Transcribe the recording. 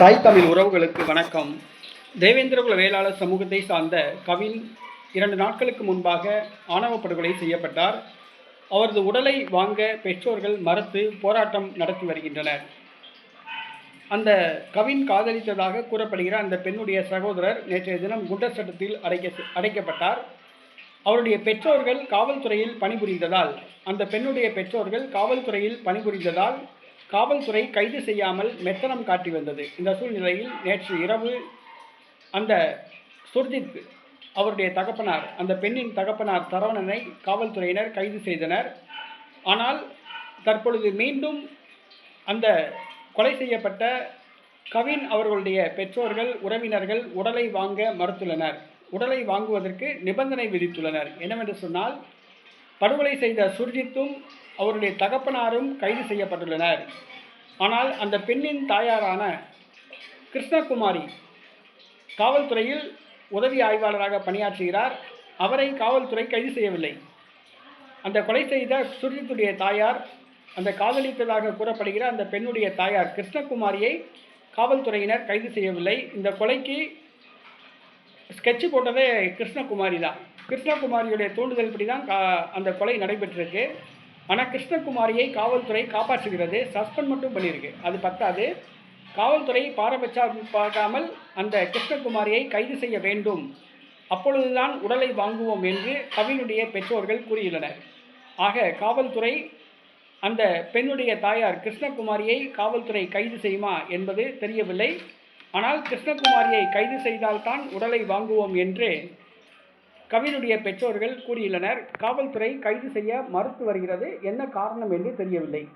தாய் தமிழ் உறவுகளுக்கு வணக்கம். தேவேந்திரகுல வேளாளர் சமூகத்தை சார்ந்த கவின் இரண்டு நாட்களுக்கு முன்பாக ஆணவ படுகொலை செய்யப்பட்டார். அவரது உடலை வாங்க பெற்றோர்கள் மறுத்து போராட்டம் நடத்தி வருகின்றனர். அந்த கவின் காதலித்ததாக கூறப்படுகிற அந்த பெண்ணுடைய சகோதரர் நேற்றைய தினம் குண்டர் சட்டத்தில் அடைக்க அடைக்கப்பட்டார். அவருடைய பெற்றோர்கள் காவல்துறையில் பணிபுரிந்ததால் அந்த பெண்ணுடைய பெற்றோர்கள் காவல்துறையில் பணிபுரிந்ததால் காவல்துறை கைது செய்யாமல் மெத்தனம் காட்டி வந்தது. இந்த சூழ்நிலையில் நேற்று இரவு அந்த சுர்ஜித் அவருடைய தகப்பனார் அந்த பெண்ணின் தகப்பனார் சரவணனை காவல்துறையினர் கைது செய்தனர். ஆனால் தற்பொழுது மீண்டும் அந்த கொலை செய்யப்பட்ட கவின் அவர்களுடைய பெற்றோர்கள் உறவினர்கள் உடலை வாங்க மறுத்துள்ளனர். உடலை வாங்குவதற்கு நிபந்தனை விதித்துள்ளனர். என்னவென்று சொன்னால் படுகொலை செய்த சுர்ஜித்தும் அவருடைய தகப்பனாரும் கைது செய்யப்பட்டுள்ளனர். ஆனால் அந்த பெண்ணின் தாயாரான கிருஷ்ணகுமாரி காவல்துறையில் உதவி ஆய்வாளராக பணியாற்றுகிறார். அவரை காவல்துறை கைது செய்யவில்லை. அந்த கொலை செய்த சுர்ஜித்துடைய தாயார் அந்த காதலித்ததாக கூறப்படுகிற அந்த பெண்ணுடைய தாயார் கிருஷ்ணகுமாரியை காவல்துறையினர் கைது செய்யவில்லை. இந்த கொலைக்கு ஸ்கெட்ச் போட்டதே கிருஷ்ணகுமாரி தான். கிருஷ்ணகுமாரியுடைய தூண்டுதல்படி தான் கா- அந்த கொலை நடைபெற்றிருக்கு. ஆனால் கிருஷ்ணகுமாரியை காவல்துறை காப்பாற்றுகிறது. சஸ்பெண்ட் மட்டும் பண்ணியிருக்கு. அது பத்தாது. காவல்துறை பாரபட்சம் பார்க்காமல் அந்த கிருஷ்ணகுமாரியை கைது செய்ய வேண்டும். அப்பொழுதுதான் உடலை வாங்குவோம் என்று கவினுடைய பெற்றோர்கள் கூறியுள்ளனர். ஆக காவல்துறை அந்த பெண்ணுடைய தாயார் கிருஷ்ணகுமாரியை காவல்துறை கைது செய்யுமா என்பது தெரியவில்லை. ஆனால் கிருஷ்ணகுமாரியை கைது செய்தால்தான் உடலை வாங்குவோம் என்று கவினுடைய பெற்றோர்கள் கூறியுள்ளனர். காவல்துறை கைது செய்ய மறுத்து வருகிறது. என்ன காரணம் என்று தெரியவில்லை.